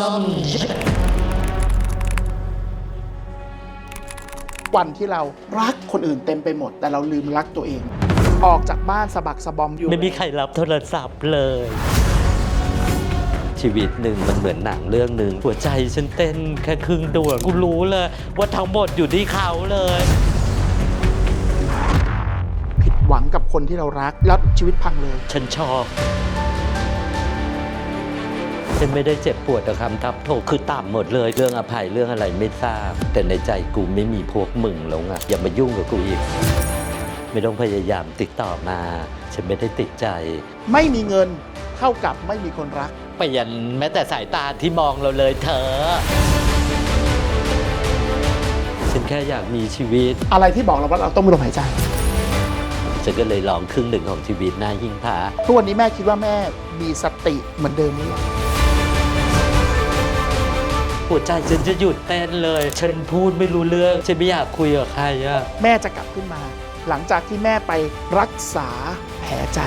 ซ่อมวันที่เรารักคนอื่นเต็มไปหมด แต่เราลืมรักตัวเอง ออกจากบ้านสะบักสะบอมอยู่ ไม่มีใครรับโทรศัพท์เลย ชีวิตหนึ่งมันเหมือนหนังเรื่องหนึ่งหัวใจฉันเต้นแค่ครึ่งดวงกูรู้เลยว่าทั้งหมดอยู่ที่เขาเลย ผิดหวังกับคนที่เรารักแล้วชีวิตพังเลย ฉันชอบ ฉันไม่ได้เจ็บปวดกับคำทับโทษคือต่ำหมดเลยเรื่องอภัยเรื่องอะไรไม่ทราบ แต่ในใจกูไม่มีพวกมึงแล้วไงอย่ามายุ่งกับกูอีก ไม่ต้องพยายามติดต่อมา ฉันไม่ได้ติดใจ ไม่มีเงินเท่ากับไม่มีคนรักเปลี่ยนแม้แต่สายตาที่มองเราเลยเธอ ฉันแค่อยากมีชีวิต อะไรที่บอกเราว่าเราต้องมีลมหายใจฉันก็เลยลองครึ่งหนึ่งของชีวิตหน้าหิ้งพระทุกวันนี้แม่คิดว่าแม่มีสติเหมือนเดิมหรือยัง หัวใจฉันจะหยุดเต้นเลย ฉันพูดไม่รู้เรื่องฉันไม่อยากคุยกับใครอะแม่จะกลับขึ้นมา หลังจากที่แม่ไปรักษาแผลใจ